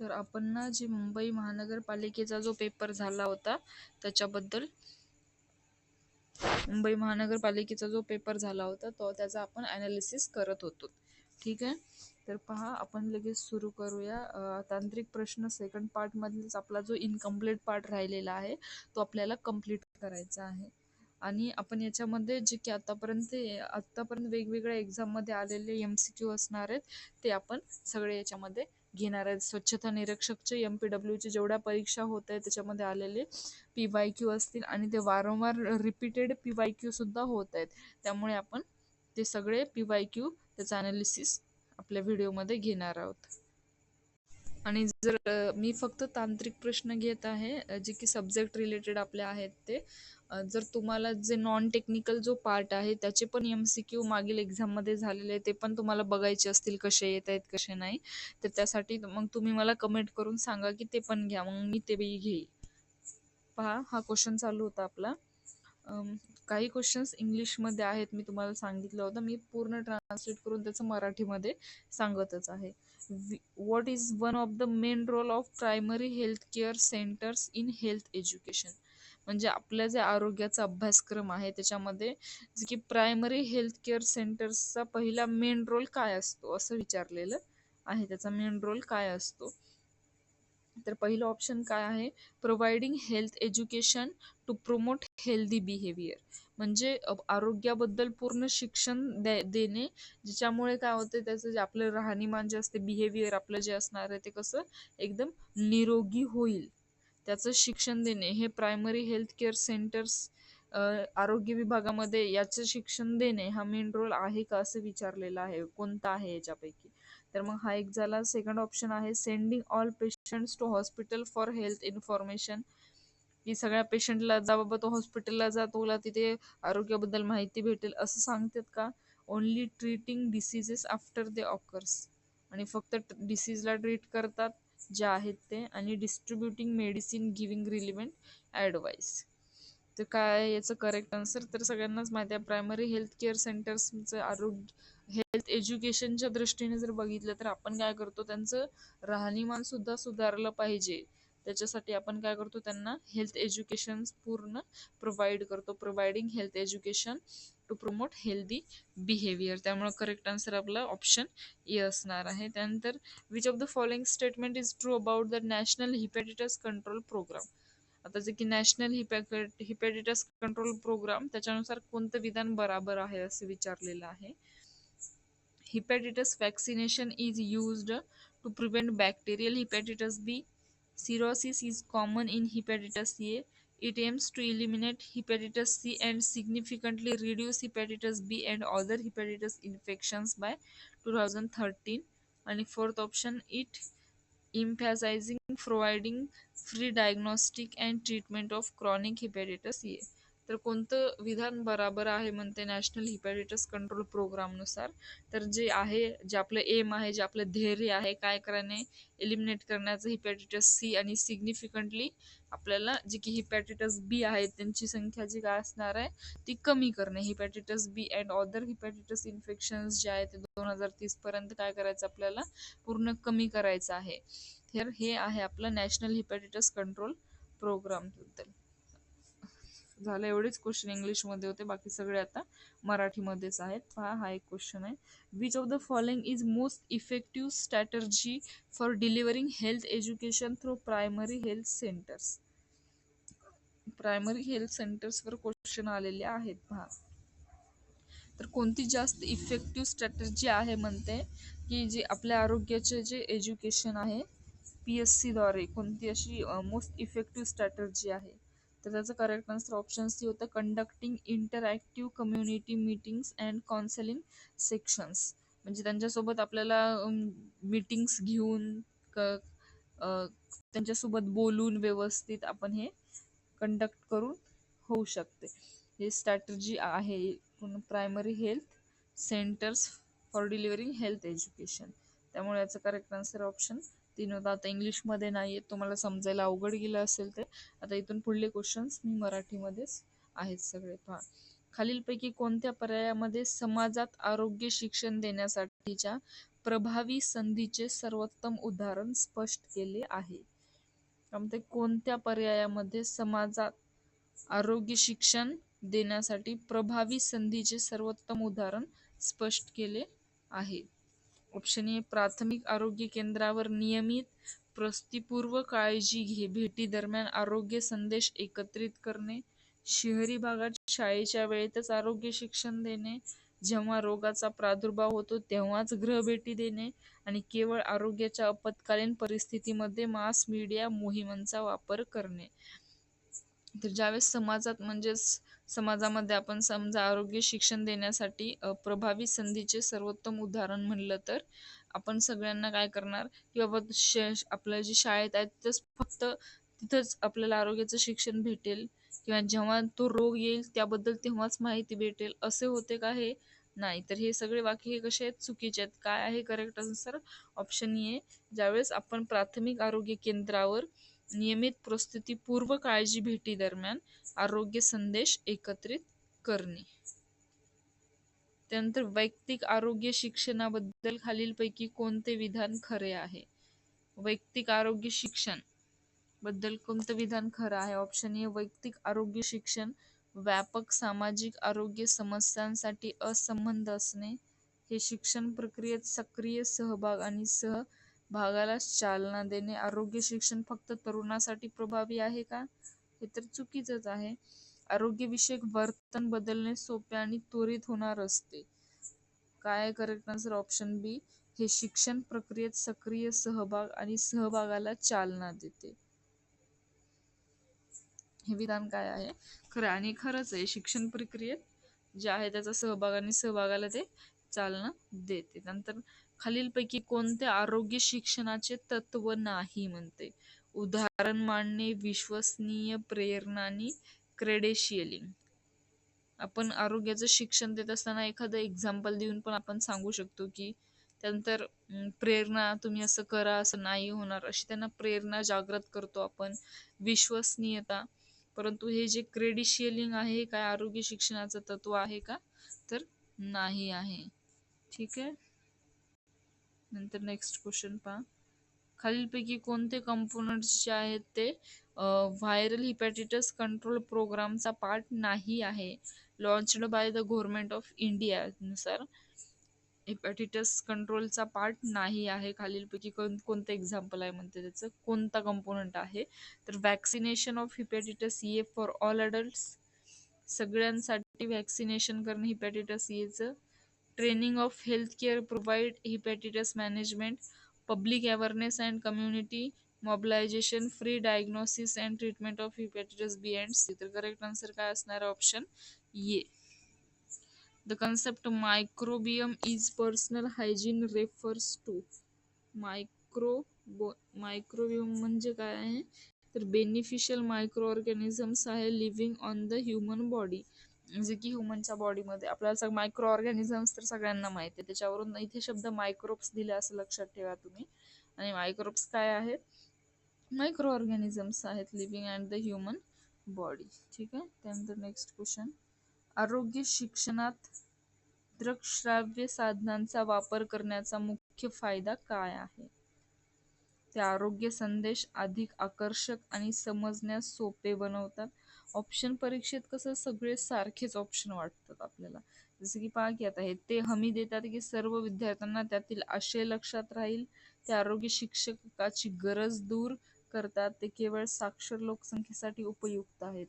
तर आपण ना जे मुंबई महानगरपालिकेचा जो पेपर झाला होता त्याच्याबद्दल मुंबई महानगरपालिकेचा जो पेपर झाला होता तो त्याचा आपण ॲनालिसिस करत होतो. ठीक आहे? तर पहा आपण लगेच सुरू करूया. तांत्रिक प्रश्न सेकंड पार्टमधलाच आपला जो इनकम्प्लीट पार्ट राहिलेला आहे तो आपल्याला कंप्लीट करायचा आहे. आणि आपण याच्यामध्ये जे की आतापर्यंत आतापर्यंत वेगवेगळ्या एक्झाममध्ये आलेले एम सी क्यू असणार आहेत ते आपण सगळे याच्यामध्ये घेणार आहेत. स्वच्छता निरीक्षकचे एम पी डब्ल्यूचे जेवढ्या परीक्षा होत आहेत त्याच्यामध्ये आलेले पी वाय क्यू असतील आणि ते वारंवार रिपीटेड पी वाय क्यू सुद्धा होत आहेत. त्यामुळे आपण ते सगळे पी वाय क्यू त्याचं ॲनालिसिस आपल्या व्हिडिओमध्ये घेणार आहोत. आणि जर मी फक्त तांत्रिक प्रश्न घेत आहे जे की सब्जेक्ट रिलेटेड आपले आहेत ते जर तुम्हाला जे नॉन टेक्निकल जो पार्ट आहे त्याचे पण एम सी क्यू मागील एक्झाममध्ये झालेले ते पण तुम्हाला बघायचे असतील कसे येत आहेत कसे नाही. तर त्यासाठी मग तुम्ही मला कमेंट करून सांगा की ते पण घ्या मग मी ते बी घेईल. पहा हा क्वेश्चन चालू होता आपला. काही क्वेश्चन्स इंग्लिशमध्ये आहेत मी तुम्हाला सांगितलं होतं. मी पूर्ण ट्रान्सलेट करून त्याचं मराठीमध्ये सांगतच आहे. What is one of the main role of primary health care centres in health education म्हणजे आपल्या जे आरोग्याचा अभ्यासक्रम आहे त्याच्यामध्ये जे की प्रायमरी हेल्थ केअर सेंटर्सचा पहिला मेन रोल काय असतो असं विचारलेलं आहे. त्याचा मेन रोल काय असतो? तर पहिलं ऑप्शन काय आहे? Providing health education to promote healthy behaviour म्हणजे आरोग्याबद्दल पूर्ण शिक्षण दे देणे ज्याच्यामुळे काय होते त्याचं जे आपलं राहणीमान जे असते बिहेवियर आपलं जे असणार आहे ते कसं एकदम निरोगी होईल. त्याचं शिक्षण देणे हे प्रायमरी हेल्थ केअर सेंटर्स आरोग्य विभागामध्ये याचं शिक्षण देणे हा मेन रोल आहे का असं विचारलेलं आहे. कोणता आहे याच्यापैकी? तर मग हा एक झाला. सेकंड ऑप्शन आहे sending all patients to hospital for health information की सगळ्या पेशंटला जा बाबा तो हॉस्पिटलला जा तुला तिथे आरोग्याबद्दल माहिती भेटेल असं सांगतात का? Only treating diseases after they occurs आणि फक्त डिसीजला ट्रीट करतात जे आहेत ते आणि distributing medicine giving relevant advice तर काय याचं करेक्ट आन्सर तर सगळ्यांनाच माहिती आहे प्रायमरी हेल्थ केअर सेंटर्सचं आरोग्य हेल्थ एज्युकेशनच्या दृष्टीने जर बघितलं तर आपण काय करतो? त्यांचं राहणीमान सुद्धा सुधारलं पाहिजे. त्याच्यासाठी आपण काय करतो त्यांना हेल्थ एज्युकेशन पूर्ण प्रोव्हाइड करतो. Providing health education to promote healthy behaviour त्यामुळे करेक्ट आन्सर आपला ऑप्शन ए असणार आहे. त्यानंतर which of the following statement is true about the national hepatitis control programme आता जे की national hepa hepatitis control programme त्याच्यानुसार कोणतं विधान बराबर आहे असं विचारलेलं आहे? Hepatitis vaccination is used to prevent bacterial hepatitis B Cirrhosis is common in hepatitis A. It aims to eliminate hepatitis C and significantly reduce hepatitis B and other hepatitis infections by 2013. And fourth option, it emphasizing providing free diagnostic and treatment of chronic hepatitis A. तर कोणतं विधान बराबर आहे म्हणते national hepatitis control प्रोग्रामनुसार तर जे आहे जे आपलं एम आहे जे आपलं धैर्य आहे काय करणे एलिमिनेट करण्याचं हिपॅटिटस सी आणि सिग्निफिकंटली आपल्याला जे की हिपॅटिटस बी आहे त्यांची संख्या जी काय असणार आहे ती कमी करणे. Hepatitis B and other hepatitis infections जे आहे ते दोन हजार तीसपर्यंत काय करायचं आपल्याला? पूर्ण कमी करायचं आहे. तर हे आहे आपलं नॅशनल हिपॅटिटस कंट्रोल प्रोग्रामबद्दल झालं. एवढेच क्वेश्चन इंग्लिशमध्ये होते. बाकी सगळे आता मराठीमध्येच आहेत. पहा हा एक क्वेश्चन आहे. Which of the following is most effective strategy for delivering health education through primary health centres primary health सेंटर्सवर question आलेले आहेत. पहा. तर कोणती जास्त इफेक्टिव्ह स्ट्रॅटर्जी आहे म्हणते? की जे आपल्या आरोग्याचे जे एज्युकेशन आहे पी एस सीद्वारे कोणती अशी मोस्ट इफेक्टिव्ह स्ट्रॅटर्जी आहे? तर त्याचं करेक्ट आन्सर ऑप्शन सी होतं conducting interactive community meetings and counselling sections म्हणजे त्यांच्यासोबत आपल्याला मीटिंग्स घेऊन क त्यांच्यासोबत बोलून व्यवस्थित आपण हे कंडक्ट करून होऊ शकते. हे स्ट्रॅटर्जी आहे primary health centres for delivering health education त्यामुळे याचं करेक्ट आन्सर ऑप्शन तीन होता. आता इंग्लिशमध्ये नाही आहे तुम्हाला समजायला अवघड गेलं असेल तर आता इथून पुढले क्वेश्चन्स मी मराठीमध्येच आहेत सगळे. पहा. खालीलपैकी कोणत्या पर्यायामध्ये समाजात आरोग्य शिक्षण देण्यासाठीच्या प्रभावी संधीचे सर्वोत्तम उदाहरण स्पष्ट केले आहे? त्यामध्ये कोणत्या पर्यायामध्ये समाजात आरोग्य शिक्षण देण्यासाठी प्रभावी संधीचे सर्वोत्तम उदाहरण स्पष्ट केले आहे? ऑप्शन ए प्राथमिक आरोग्य केंद्रावर नियमित प्रस्तीपूर्व काळजी घे. भेटी दरम्यान आरोग्य संदेश एकत्रित करणे शहरी भागात शाळेच्या वेळेतच आरोग्य शिक्षण देणे जेव्हा रोगाचा प्रादुर्भाव होतो तेव्हाच गृहभेटी देणे आणि केवळ आरोग्याच्या आपत्कालीन परिस्थितीमध्ये मास मीडिया मोहिमांचा वापर करणे. तर ज्यावेळेस समाजात म्हणजेच समाजामध्ये आपण समजा आरोग्य शिक्षण देण्यासाठी प्रभावी संधीचे सर्वोत्तम उदाहरण म्हणलं तर आपण सगळ्यांना काय करणार की बाबा आपल्या जे शाळेत आहेत तिथंच फक्त तिथंच आपल्याला आरोग्याचं शिक्षण भेटेल किंवा जेव्हा तो रोग येईल त्याबद्दल तेव्हाच माहिती भेटेल असे होते का हे? नाही. तर हे सगळे वाक्य हे कसे आहेत? चुकीचे आहेत. काय आहे करेक्ट आन्सर ऑप्शन ए ज्यावेळेस आपण प्राथमिक आरोग्य केंद्रावर नियमित प्रस्तुतीपूर्व काळजी भेटी दरम्यान आरोग्य संदेश एकत्रित करणे. त्यानंतर वैयक्तिक आरोग्य शिक्षणाबद्दल खालीलपैकी कोणते विधान खरे आहे? वैयक्तिक आरोग्य शिक्षणबद्दल कोणतं विधान खरं आहे? ऑप्शन ए वैयक्तिक आरोग्य शिक्षण. व्यापक सामाजिक आरोग्य समस्यांसाठी असंबंध असणे. हे शिक्षण प्रक्रियेत सक्रिय सहभाग आणि सह भागाला चालना देणे आरोग्य शिक्षण फक्त तरुणासाठी प्रभावी आहे का? हे तर चुकीचंच आहे. आरोग्यविषयक वर्तन बदलणे सोपे आणि त्वरित होणार असते. काय करेक्ट आन्सर ऑप्शन बी हे शिक्षण प्रक्रियेत सक्रिय सहभाग आणि सहभागाला चालना देते. हे विधान काय आहे? खरं आणि खरंच आहे. शिक्षण प्रक्रियेत जे आहे त्याचा सहभाग आणि सहभागाला ते चालना देते. नंतर खालीलपैकी कोणते आरोग्य शिक्षणाचे तत्व नाही म्हणते. उदाहरण मांडणे विश्वसनीय प्रेरणा आणि क्रेडेशियलिंग आपण आरोग्याचं शिक्षण देत असताना एखादं एक्झाम्पल देऊन पण आपण सांगू शकतो की त्यानंतर प्रेरणा तुम्ही असं करा असं नाही होणार अशी त्यांना प्रेरणा जागृत करतो आपण. विश्वसनीयता. परंतु हे जे क्रेडिशियलिंग आहे काय आरोग्य शिक्षणाचं तत्व आहे का? तर नाही आहे. ठीक आहे? नंतर नेक्स्ट क्वेश्चन पहा. खालीलपैकी कोणते कंपोनंट्स जे आहेत ते व्हायरल हिपॅटिटस कंट्रोल प्रोग्रामचा पार्ट नाही आहे. Launched by the government of India नुसार कंट्रोलचा पार्ट नाही आहे. खालीलपैकी कोण कोणतं एक्झाम्पल आहे म्हणते त्याचं? कोणता कंपोनंट आहे? तर vaccination of hepatitis A for all adults सगळ्यांसाठी व्हॅक्सिनेशन करणं हिपॅटिटस एचं training of health care provide hepatitis management public awareness and community mobilisation free diagnosis and treatment of hepatitis B and C. तर correct answer काय असणार आहे option A. The concept microbiome is personal hygiene refers to micro microbiome म्हणजे काय आहे? तर beneficial micro organisms आहे living on the human body जे की ह्युमनच्या बॉडीमध्ये आपल्याला मायक्रो ऑर्गॅनिझम्स तर सगळ्यांना माहिती आहे. त्याच्यावरून इथे शब्द मायक्रोब्स दिले असं लक्षात ठेवा तुम्ही. आणि मायक्रोब्स काय आहेत? मायक्रो ऑर्गॅनिझम्स आहेत living and the human body ठीक आहे? त्यानंतर नेक्स्ट क्वेश्चन आरोग्य शिक्षणात दृकश्राव्य साधनांचा वापर करण्याचा मुख्य फायदा काय आहे? ते आरोग्य संदेश अधिक आकर्षक आणि समजण्यास सोपे बनवतात. ऑप्शन परीक्षेत कसं सगळे सारखेच ऑप्शन वाटतात आपल्याला. जसं की पहा की आता हे ते हमी देतात की सर्व विद्यार्थ्यांना त्यातील आशय लक्षात राहील ते आरोग्य शिक्षकाची गरज दूर करतात ते केवळ साक्षर लोकसंख्येसाठी उपयुक्त आहेत.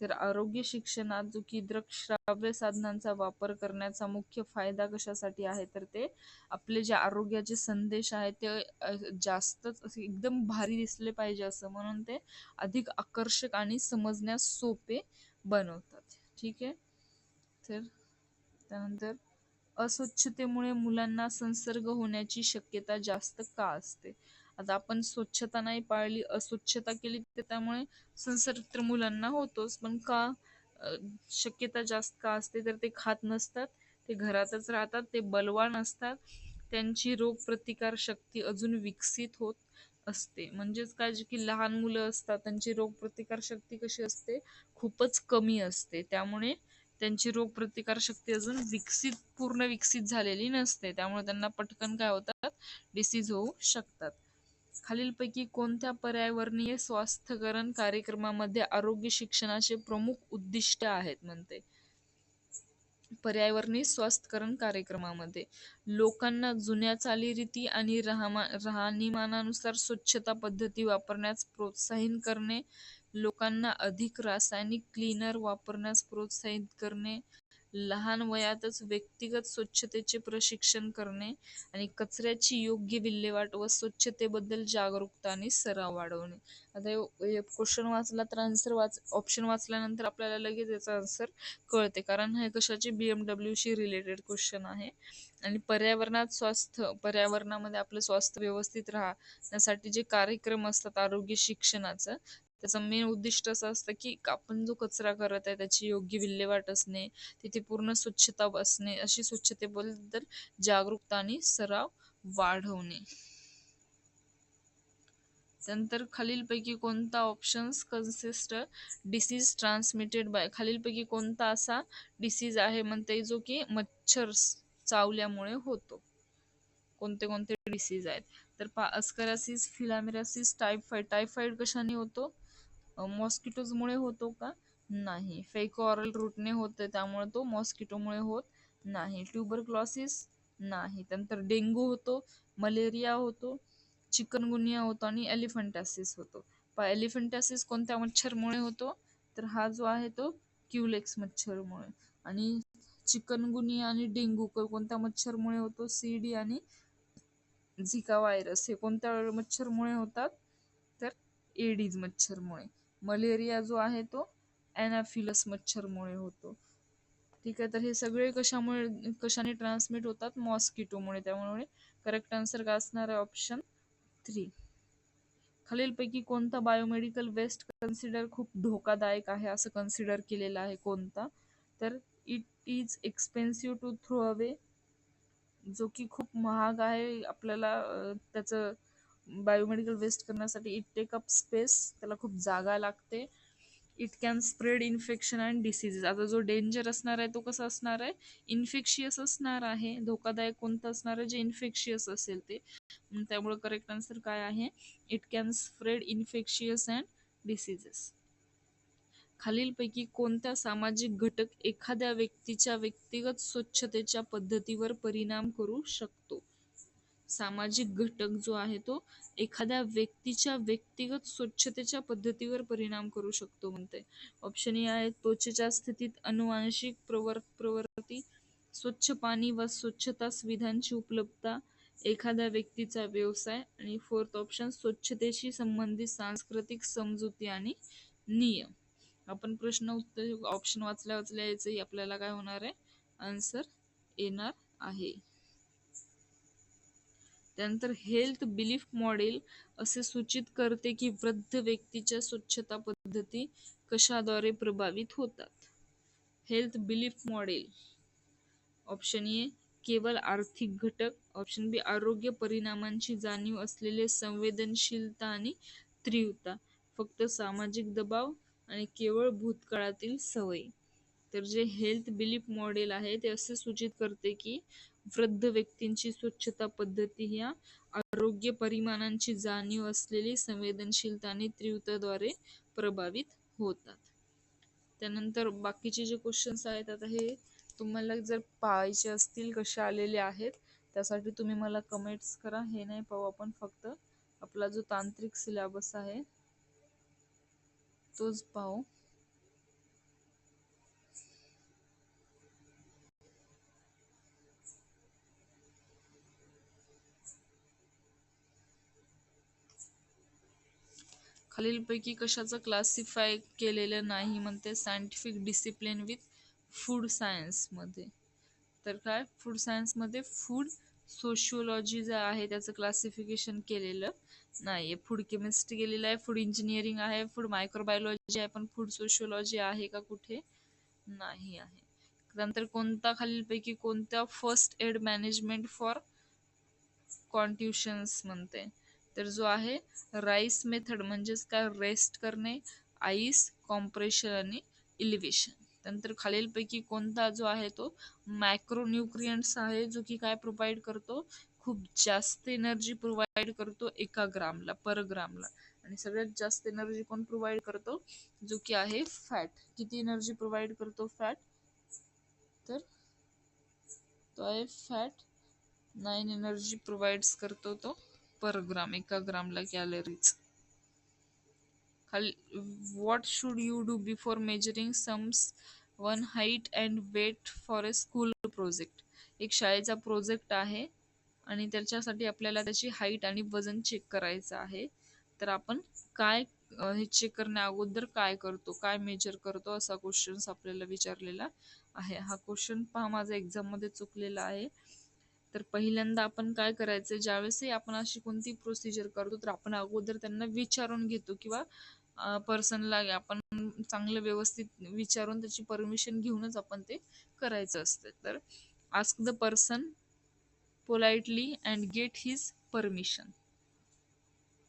तर आरोग्य शिक्षणात जो की दृकश्राव्य साधनांचा वापर करण्याचा मुख्य फायदा कशासाठी आहे? तर ते आपले जे आरोग्याचे संदेश आहेत ते जास्तच असे एकदम भारी दिसले पाहिजे असं म्हणून ते अधिक आकर्षक आणि समजण्यास सोपे बनवतात. ठीक आहे? तर त्यानंतर अस्वच्छतेमुळे मुलांना संसर्ग होण्याची शक्यता जास्त का असते? आता आपण स्वच्छता नाही पाळली अस्वच्छता केली तर त्यामुळे संसर्ग तर मुलांना होतोच. पण का शक्यता जास्त का असते तर ते खात नसतात ते घरातच राहतात ते बलवान असतात. त्यांची रोग प्रतिकार शक्ती अजून विकसित होत असते. म्हणजेच काय जे की लहान मुलं असतात त्यांची रोगप्रतिकार शक्ती कशी असते? खूपच कमी असते. त्यामुळे त्यांची रोग प्रतिकारशक्ती अजून विकसित पूर्ण विकसित झालेली नसते. त्यामुळे त्यांना पटकन काय होतात? डिसीज होऊ शकतात. खालीलपैकी कोणत्या पर्यावरणीय स्वास्थ्यकरण कार्यक्रमामध्ये आरोग्य शिक्षणाचे प्रमुख उद्दिष्ट आहेत म्हणते? पर्यावरणीय स्वास्थ्यकरण कार्यक्रमामध्ये लोकांना जुन्या चालीरीती आणि राहमा राहणीमानानुसार स्वच्छता पद्धती वापरण्यास प्रोत्साहित करणे लोकांना अधिक रासायनिक क्लीनर वापरण्यास प्रोत्साहित करणे लहान वयातच व्यक्तिगत स्वच्छतेचे प्रशिक्षण करणे आणि कचऱ्याची योग्य विल्हेवाट व स्वच्छतेबद्दल जागरूकता आणि सराव वाढवणे. आता क्वेश्चन वाचला तर आन्सर वाच ऑप्शन वाचल्यानंतर आपल्याला लगेच याचा आन्सर कळते. कारण हे कशाची? बी एम डब्ल्यूशी रिलेटेड क्वेश्चन आहे. आणि पर्यावरणात स्वास्थ्य पर्यावरणामध्ये आपलं स्वास्थ्य व्यवस्थित राहण्यासाठी जे कार्यक्रम असतात आरोग्य शिक्षणाचं त्याचं मेन उद्दिष्ट असं असतं की आपण जो कचरा करत आहे त्याची योग्य विल्हेवाट असणे तिथे पूर्ण स्वच्छता असणे अशी स्वच्छतेबद्दल जागरूकता आणि सराव वाढवणे. त्यानंतर खालीलपैकी कोणता options consist disease transmitted by खालीलपैकी कोणता असा डिसीज आहे म्हणते जो की मच्छर चावल्यामुळे होतो. कोणते कोणते डिसीज आहेत? तर पा अस्करासिस फिलामिरासिस टायफॉइड टायफॉइड कशाने होतो? मॉस्किटोजमुळे होतो का? नाही. फेक ऑरल रूटने होते त्यामुळे तो मॉस्किटोमुळे होत नाही. ट्युबरक्लॉसिस नाही. त्यानंतर डेंग्यू होतो मलेरिया होतो चिकनगुनिया होतो आणि एलिफंटॅसिस होतो. पा एलिफंटॅसिस कोणत्या मच्छरमुळे होतो? तर हा जो आहे तो क्युलेक्स मच्छरमुळे. आणि चिकनगुनिया आणि डेंगू कोणत्या मच्छरमुळे होतो? सीडी आणि झिका व्हायरस हे कोणत्या मच्छरमुळे होतात? तर एडीज मच्छरमुळे. मलेरिया जो आहे तो ॲनाफिलस मच्छरमुळे होतो. ठीक आहे तर हे सगळे कशामुळे कशाने ट्रान्समिट होतात? मॉस्किटोमुळे त्यामुळे करेक्ट आन्सर का असणार आहे ऑप्शन थ्री खालीलपैकी कोणता बायोमेडिकल वेस्ट कन्सिडर खूप धोकादायक आहे असं कन्सिडर केलेलं आहे कोणता? तर it is expensive to throw away जो की खूप महाग आहे. आपल्याला त्याचं बायोमेडिकल वेस्ट करण्यासाठी इट टेक अप स्पेस त्याला खूप जागा लागते. It can spread infection and diseases आता जो डेंजर असणार आहे तो कसा असणार आहे? इन्फेक्शियस असणार आहे. धोकादायक कोणतं असणार आहे? जे इन्फेक्शियस असेल ते. त्यामुळे करेक्ट आन्सर काय आहे? It can spread infectious and diseases खालीलपैकी कोणत्या सामाजिक घटक एखाद्या व्यक्तीच्या व्यक्तिगत स्वच्छतेच्या पद्धतीवर परिणाम करू शकतो? सामाजिक घटक जो आहे तो एखाद्या व्यक्तीच्या व्यक्तिगत स्वच्छतेच्या पद्धतीवर परिणाम करू शकतो म्हणते ऑप्शन ए आहे त्वचेच्या स्थितीत अनुवांशिक प्रवर प्रवृत्ती स्वच्छ पाणी व स्वच्छता सुविधांची उपलब्धता एखाद्या व्यक्तीचा व्यवसाय आणि फोर्थ ऑप्शन स्वच्छतेशी संबंधित सांस्कृतिक समजुती आणि नियम. आपण प्रश्न उत्तर ऑप्शन वाचल्या वाचल्या याचंही आपल्याला काय होणार आहे? आन्सर येणार आहे. त्यानंतर हेल्थ बिलीफ मॉडेल असे सूचित करते की वृद्ध व्यक्तीच्या स्वच्छता पद्धती कशाद्वारे प्रभावित होतात. Health belief model option A केवळ आर्थिक घटक. ऑप्शन बी आरोग्य परिणामांची जाणीव असलेले संवेदनशीलता आणि तीव्रता. फक्त सामाजिक दबाव आणि केवळ भूतकाळातील सवयी. तर जे हेल्थ बिलीफ मॉडेल आहे ते असे सूचित करते की वृद्ध व्यक्तींची स्वच्छता पद्धती ह्या आरोग्य परिमाणांची जाणीव असलेली संवेदनशीलता आणि तीव्रताद्वारे प्रभावित होतात. त्यानंतर बाकीचे जे क्वेश्चन्स आहेत आता हे तुम्हाला जर पाहायचे असतील कसे आलेले आहेत त्यासाठी तुम्ही मला कमेंट्स करा. हे नाही पाहू आपण फक्त आपला जो तांत्रिक सिलेबस आहे तोच पाहू. खालीलपैकी कशाचं क्लासिफाय केलेलं नाही म्हणते सायंटिफिक डिसिप्लिन विथ फूड सायन्समध्ये तर काय? फूड सायन्समध्ये फूड सोशिओलॉजी जे आहे त्याचं क्लासिफिकेशन केलेलं नाही आहे फूड केमिस्ट्री केलेलं आहे फूड इंजिनिअरिंग आहे फूड मायक्रोबायोलॉजी आहे पण फूड सोशिओलॉजी आहे का कुठे? नाही आहे. त्यानंतर कोणता खालीलपैकी कोणत्या first aid management for contusions म्हणते. तर जो आहे राईस मेथड म्हणजेच काय? रेस्ट करणे आईस कॉम्प्रेशन आणि इलिव्हेशन त्यानंतर खालीलपैकी कोणता जो आहे तो मॅक्रोन्यूट्रियंट्स आहे जो की काय प्रोव्हाइड करतो? खूप जास्त एनर्जी प्रोव्हाइड करतो एका ग्रामला पर ग्रामला. आणि सगळ्यात जास्त एनर्जी कोण प्रोव्हाइड करतो? जो की आहे फॅट किती एनर्जी प्रोव्हाइड करतो फॅट तर तो आहे फॅट नाईन एनर्जी प्रोव्हाइड्स करतो तो. पर ग्राम एका ग्रामला कॅलरीज खाली should you do before measuring measuring sums one height and weight for a school एक शाळेचा प्रोजेक्ट आहे आणि त्याच्यासाठी आपल्याला त्याची हाईट आणि वजन चेक करायचं आहे. तर आपण काय हे चेक करण्या अगोदर काय करतो काय मेजर करतो असा क्वेश्चन्स आपल्याला विचारलेला आहे. हा क्वेश्चन पहा माझा एक्झाममध्ये चुकलेला आहे. तर पहिल्यांदा आपण काय करायचं ज्यावेळेसही आपण अशी कोणती प्रोसिजर करतो तर आपण अगोदर त्यांना विचारून घेतो किंवा पर्सनला आपण चांगलं व्यवस्थित विचारून त्याची परमिशन घेऊनच आपण ते करायचं असतं. तर ask the person politely and get his permission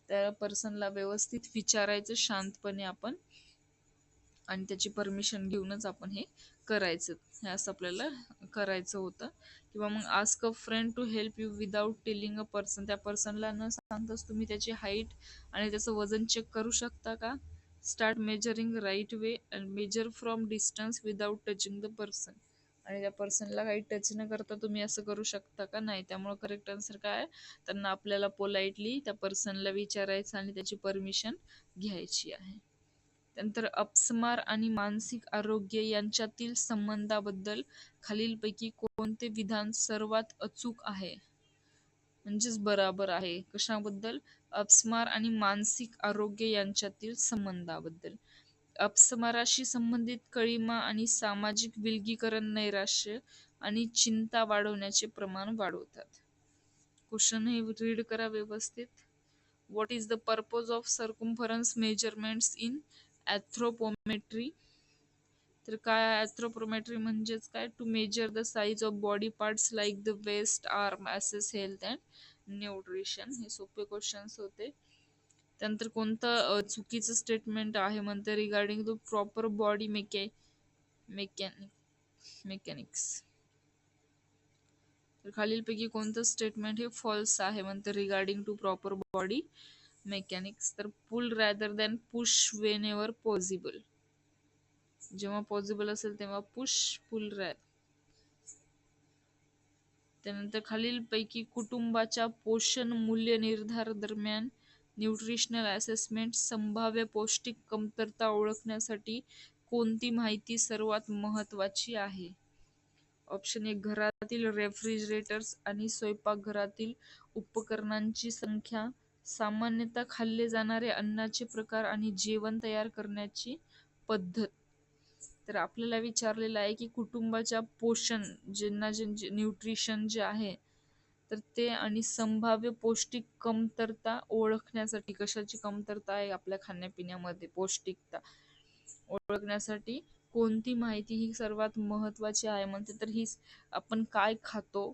त्या पर्सनला व्यवस्थित विचारायचं शांतपणे आपण आणि त्याची परमिशन घेऊनच आपण हे करायचं. हे असं आपल्याला करायचं होतं. किंवा मग ask a friend to help you without telling a person त्या पर्सनला न सांगताच तुम्ही त्याची हाईट आणि त्याचं वजन चेक करू शकता का? Start measuring right way and measure from distance without touching the person आणि त्या पर्सनला काही टच न करता तुम्ही असं करू शकता का? नाही. त्यामुळे करेक्ट आन्सर काय? आहे? त्यांना आपल्याला पोलाइटली त्या पर्सनला विचारायचं आणि त्याची परमिशन घ्यायची आहे. त्यानंतर अपस्मार आणि मानसिक आरोग्य यांच्यातील संबंधाबद्दल खालीलपैकी कोणते विधान सर्वात अचूक आहे? म्हणजेच बराबर आहे. कशाबद्दल? अपस्मार आणि मानसिक आरोग्य यांच्यातील संबंधाबद्दल. अपस्माराशी संबंधित कळीमा आणि सामाजिक विलगीकरण नैराश्य आणि चिंता वाढवण्याचे प्रमाण वाढवतात. क्वेश्चन हे रीड करा व्यवस्थित. What is the purpose of circumference measurements in anthropometry. तर काय अँथ्रोपोमेट्री म्हणजेच काय? To measure the size of body parts like the waist arm assess health and nutrition हे सोपे क्वेश्चन्स होते. त्यानंतर कोणतं चुकीचं स्टेटमेंट आहे म्हणते regarding the proper body mecha mechanic mechanics तर खालीलपैकी कोणतं स्टेटमेंट हे फॉल्स आहे म्हणते regarding to proper body mechanics तर pull rather than push whenever possible जेव्हा पॉसिबल असेल तेव्हा पुश पुल रॅद त्यानंतर खालीलपैकी कुटुंबाच्या पोषण मूल्य निर्धार दरम्यान न्यूट्रिशनल असेसमेंट संभाव्य पौष्टिक कमतरता ओळखण्यासाठी कोणती माहिती सर्वात महत्वाची आहे? ऑप्शन एक घरातील रेफ्रिजरेटर्स आणि स्वयंपाकघरातील उपकरणांची संख्या. सामान्यतः खाल्ले जाणारे अन्नाचे प्रकार आणि जेवण तयार करण्याची पद्धत. तर आपल्याला विचारलेलं आहे की कुटुंबाच्या पोषण ज्यांना जे न्यूट्रिशन जे आहे तर ते आणि संभाव्य पौष्टिक कमतरता ओळखण्यासाठी कशाची कमतरता आहे आपल्या खाण्यापिण्यामध्ये? पौष्टिकता ओळखण्यासाठी कोणती माहिती ही सर्वात महत्वाची आहे? म्हणते तर ही आपण काय खातो?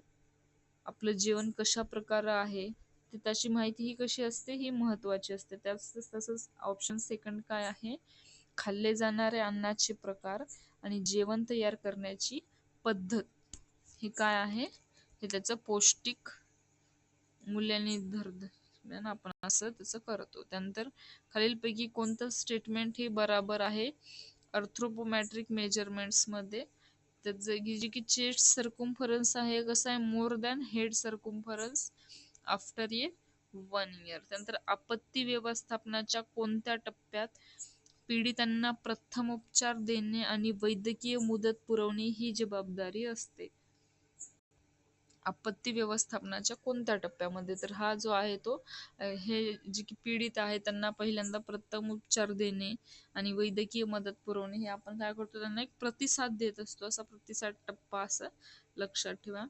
आपलं जेवण कशा प्रकारे आहे? असते त्याची माहिती ही कशी असते ही महत्वाची असते. त्याच तसंच ऑप्शन सेकंड काय आहे? खाल्ले जाणारे अन्नाचे प्रकार आणि जेवण तयार करण्याची पद्धत. हे काय आहे? हे त्याचं पौष्टिक मूल्य निर्धार आपण असं त्याचं करतो. त्यानंतर खालीलपैकी कोणतं स्टेटमेंट हे बराबर आहे? अर्थ्रोपोमॅट्रिक मेजरमेंट्समध्ये. त्याचं की जे की चेस्ट सर्कम्फरन्स आहे कसं आहे? More than head circumference after a one year त्यानंतर आपत्ती व्यवस्थापनाच्या कोणत्या टप्प्यात पीडितांना प्रथम उपचार देणे आणि वैद्यकीय मुदत पुरवणे ही जबाबदारी असते. आपत्ती व्यवस्थापनाच्या कोणत्या टप्प्यामध्ये? तर हा जो आहे तो हे जे की पीडित आहे त्यांना पहिल्यांदा प्रथम उपचार देणे आणि वैद्यकीय मदत पुरवणे हे आपण काय करतो? त्यांना एक प्रतिसाद देत असतो. असा प्रतिसाद टप्पा असं लक्षात ठेवा.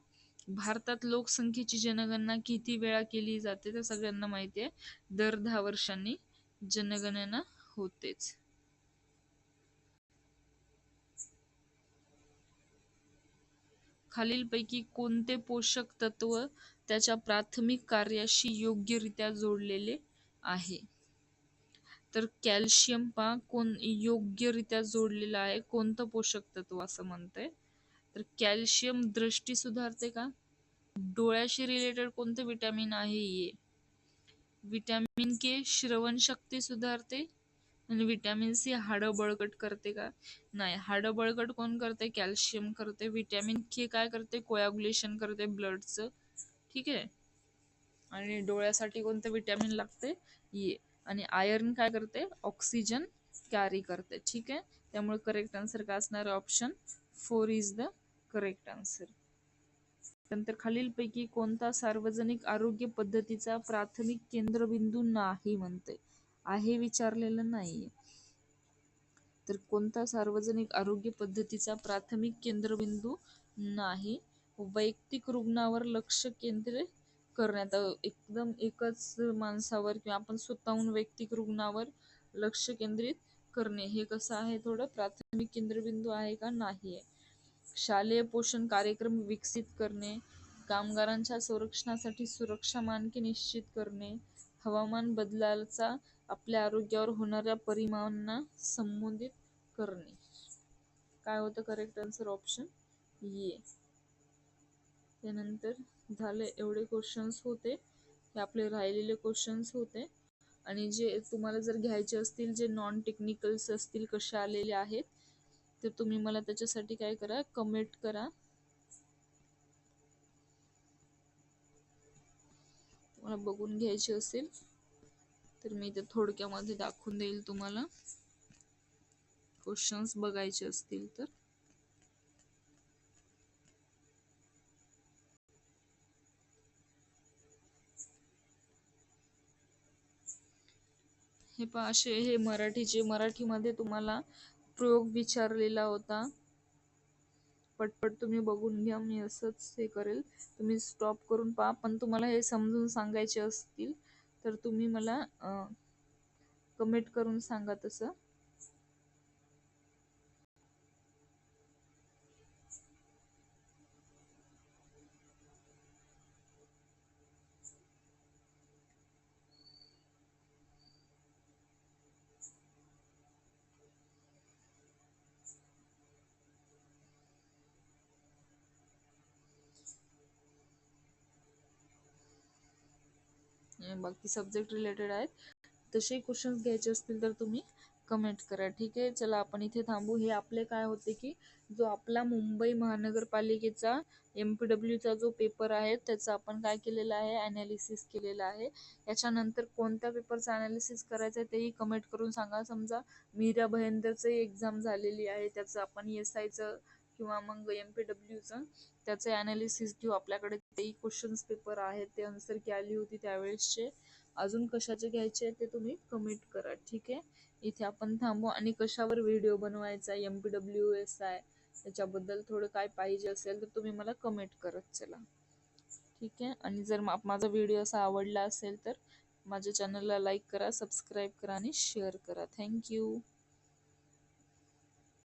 भारतात लोकसंख्येची जनगणना किती वेळा केली जाते तर सगळ्यांना माहिती आहे. दर दहा वर्षांनी जनगणना होतेच. खालीलपैकी कोणते पोषक तत्व त्याच्या प्राथमिक कार्याशी योग्यरित्या जोडलेले आहे? तर कॅल्शियम पा कोण योग्यरित्या जोडलेलं आहे? कोणतं पोषक तत्व असं म्हणतंय? तर कॅल्शियम दृष्टी सुधारते का? डोळ्याशी रिलेटेड कोणतं विटॅमिन आहे ये विटॅमिन के श्रवणशक्ती सुधारते? आणि विटॅमिन सी हाडं बळकट करते का? नाही हाडं बळकट कोण करते? कॅल्शियम करते. विटॅमिन के काय करते? कोयाग्युलेशन करते ब्लडचं ठीक आहे? आणि डोळ्यासाठी कोणतं विटॅमिन लागते? ये. आणि आयर्न काय करते? ऑक्सिजन कॅरी करते. ठीक आहे? त्यामुळे करेक्ट आन्सर काय असणार? Option four is the correct answer नंतर खालीलपैकी कोणता सार्वजनिक आरोग्य पद्धतीचा प्राथमिक केंद्रबिंदू नाही म्हणते आहे विचारलेलं नाहीये. तर कोणता सार्वजनिक आरोग्य पद्धतीचा प्राथमिक केंद्रबिंदू नाही? वैयक्तिक रुग्णावर लक्ष केंद्रित करण्यात एकदम एकच माणसावर किंवा आपण स्वतःहून वैयक्तिक रुग्णावर लक्ष केंद्रित करणे हे कसं आहे? थोडं प्राथमिक केंद्रबिंदू आहे का? नाही आहे शालेय पोषण कार्यक्रम विकसित करणे कामगारांच्या संरक्षणासाठी सुरक्षा मानके निश्चित करणे हवामान बदलाचा आपल्या आरोग्यावर होणाऱ्या परिणामांना संबोधित करणे. काय होतं करेक्ट आन्सर ऑप्शन ये. त्यानंतर झाले एवढे क्वेश्चन्स होते. हे आपले राहिलेले क्वेश्चन्स होते. आणि जे तुम्हाला जर घ्यायचे असतील जे नॉन टेक्निकल्स असतील कसे आलेले आहेत तर तुम्ही मला त्याच्यासाठी काय करा कमेंट करा. तुम्हाला बघून घ्यायचे असेल तर मी ते थोडक्यामध्ये दाखवून देईल तुम्हाला. क्वेश्चन्स बघायचे असतील तर. हे पहा असे हे मराठीचे मराठीमध्ये तुम्हाला प्रयोग विचारलेला होता. पटपट तुम्ही बघून घ्या मी असंच हे करेल. तुम्ही स्टॉप करून पहा. पण तुम्हाला हे समजून सांगायचे असतील तर तुम्ही मला कमेंट करून सांगा तसं. बाकी सब्जेक्ट रिलेटेड आहेत. तसे क्वेश्चन्स घ्यायचे असतील तर तुम्ही कमेंट करा. ठीक आहे? चला आपण इथे थांबू. हे आपले काय होते की जो आपला मुंबई महानगरपालिकेचा एम पी डब्ल्यूचा जो पेपर आहे त्याचा आपण काय केलेला आहे? ॲनालिसिस केलेला आहे. याच्यानंतर कोणत्या पेपरचं ॲनालिसिस करायचं आहे तेही कमेंट करून सांगा. समजा मीरा भयंदरचं एक्झाम झालेली आहे त्याचं आपण एस आयचं किंवा मग एम पी डब्ल्यूचं त्याचं ॲनालिसिस घेऊ आपल्याकडे. तेही क्वेश्चन्स पेपर आहेत ते आन्सर की आली होती त्यावेळेसचे. अजून कशाचे घ्यायचे ते तुम्ही कमेंट करा ठीक आहे? इथे आपण थांबू आणि कशावर व्हिडिओ बनवायचा M P W S I त्याच्याबद्दल थोडं काय पाहिजे असेल तर तुम्ही मला कमेंट करत चला. ठीक आहे? आणि जर माझा व्हिडिओ असा आवडला असेल तर माझ्या चॅनलला लाईक करा सबस्क्राईब करा आणि शेअर करा. थँक्यू